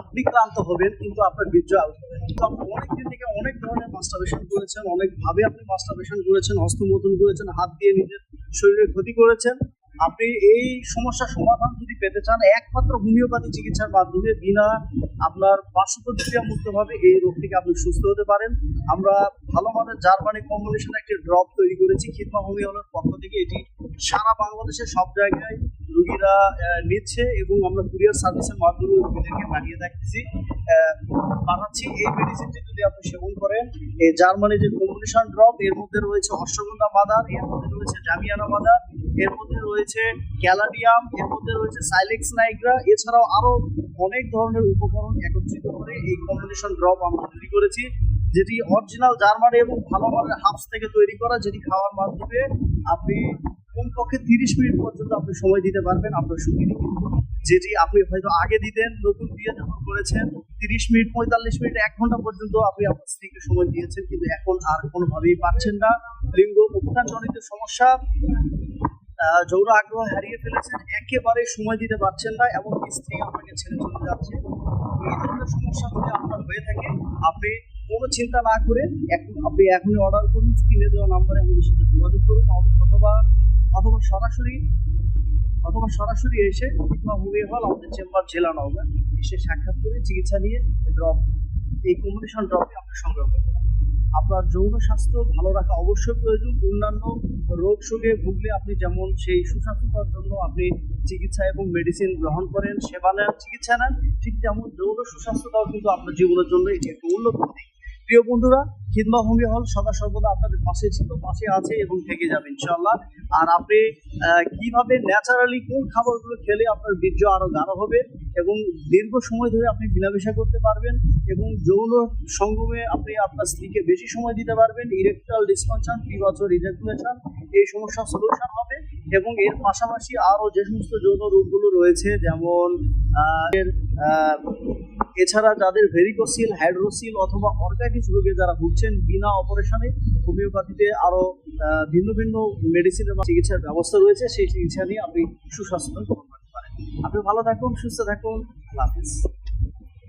আপনি ক্লান্ত হবেন, কিন্তু আপনার বীর্য আউট হবে। তো আপনি অনেকদিন থেকে অনেক ধরনের মাস্টারবেশন করেছেন অনেক ভাবে আপনি মাস্টারবেশন করেছেন হস্তমোদন করেছেন, হাত দিয়ে নিজের শরীরে ক্ষতি করেছেন। আপনি এই সমস্যার সমাধান যদি পেতে চান, একমাত্র হোমিওপ্যাথি চিকিৎসার মাধ্যমে বিনা আপনার পার্শ্ব মুক্তভাবে এই রোগ থেকে আপনি সুস্থ হতে পারেন। আমরা ভালো মানের জার্মানি কম্বিনেশন একটি ড্রপ তৈরি করেছি, খিদমা হোমি হলের পক্ষ থেকে। এটি সারা বাংলাদেশের সব জায়গায় রুগীরা নিচ্ছে এবং আমরা কুরিয়ার সার্ভিসের মাধ্যমে রুগীদেরকে পাঠিয়ে থাকতেছি পাঠাচ্ছি এই মেডিসিনটি যদি আপনি সেবন করেন, এই জার্মানি যে কম্বিনেশন ড্রপ এর মধ্যে রয়েছে অশ্বগন্ধা মাদার এর মধ্যে রয়েছে জামিয়ানা মাদার এর মধ্যে রয়েছে ক্যালাডিয়াম, এর মধ্যে রয়েছে সাইলেক্স নাইগ্রা, এছাড়াও আরও অনেক ধরনের উপকরণ একত্রিত করে এই কম্বিনেশন ড্রপ আমরা তৈরি করেছি, যেটি অরিজিনাল জার্মানি এবং ভালো মানের হাফস থেকে তৈরি করা, যেটি খাওয়ার মাধ্যমে আপনি কমপক্ষে তিরিশ মিনিট পর্যন্ত আপনি সময় দিতে পারবেন, আপনার সঙ্গীকে যেটি আপনি হয়তো আগে দিতেন, নতুন বিয়ে যখন করেছেন, তিরিশ মিনিট, পঁয়তাল্লিশ মিনিট, এক ঘণ্টা পর্যন্ত আপনি আপনার স্ত্রীকে সময় দিয়েছেন, কিন্তু এখন আর কোনোভাবেই পাচ্ছেন না। লিঙ্গ উত্থানজনিত সমস্যা যৌন আগ্রহ হারিয়ে ফেলেছেন, একেবারে সময় দিতে পারছেন না এবং স্ত্রী আপনাকে ছেড়ে চলে যাচ্ছে। এই ধরনের সমস্যা যদি আপনার হয়ে থাকে, আপনি কোনো চিন্তা না করে এখন আপনি এখনই অর্ডার করুন, স্ক্রিনে দেওয়া নাম্বারে আমাদের সাথে যোগাযোগ করুন, অথবা- অথবা সরাসরি অথবা সরাসরি এসে কিংবা হুমিয়ে হল, আমাদের চেম্বার জেলা নওগাঁ, এসে সাক্ষাৎ করে চিকিৎসা নিয়ে ড্রপ এই কম্বিনেশন ড্রপে আপনি সংগ্রহ করতে পারেন আপনার যৌন স্বাস্থ্য ভালো রাখা অবশ্যই প্রয়োজন। অন্যান্য রোগ শোকে ভুগলে আপনি যেমন সেই সুস্বাস্থ্য করার জন্য আপনি চিকিৎসা এবং মেডিসিন গ্রহণ করেন, সেবা নেন, চিকিৎসা নেন, ঠিক তেমন যৌন সুস্বাস্থ্যটাও কিন্তু আপনার জীবনের জন্য এটি একটা উন্নত। প্রিয় বন্ধুরা খিদমা ভঙ্গি হল সদা সর্বদা আপনাদের পাশে ছিল, পাশে আছে এবং থেকে যাবে ইনশাল্লাহ আর আপনি কীভাবে ন্যাচারালি কোন খাবারগুলো খেলে আপনার বীর্য আরও গাঢ় হবে এবং দীর্ঘ সময় ধরে আপনি মিলামেশা করতে পারবেন এবং যৌন সঙ্গমে আপনি আপনার স্ত্রীকে বেশি সময় দিতে পারবেন ইরেকটাল ডিসফাংশন বছর ইজাকুলেশন এই সমস্যার সলিউশন হবে। এবং এর পাশাপাশি আরও যে সমস্ত যৌন রোগগুলো রয়েছে যেমন এছাড়া যাদের ভেরিকোসিল হাইড্রোসিল অথবা অর্গানিস রোগে যারা ভুগছেন বিনা অপারেশনে হোমিওপ্যাথিতে আরও আহ, ভিন্ন ভিন্ন মেডিসিনের চিকিৎসার ব্যবস্থা রয়েছে সেই চিকিৎসা নিয়ে আপনি সুস্বাস্থ্য গ্রহণ করতে পারেন। আপনি ভালো থাকুন সুস্থ থাকুন আল্লাহ হাফিজ।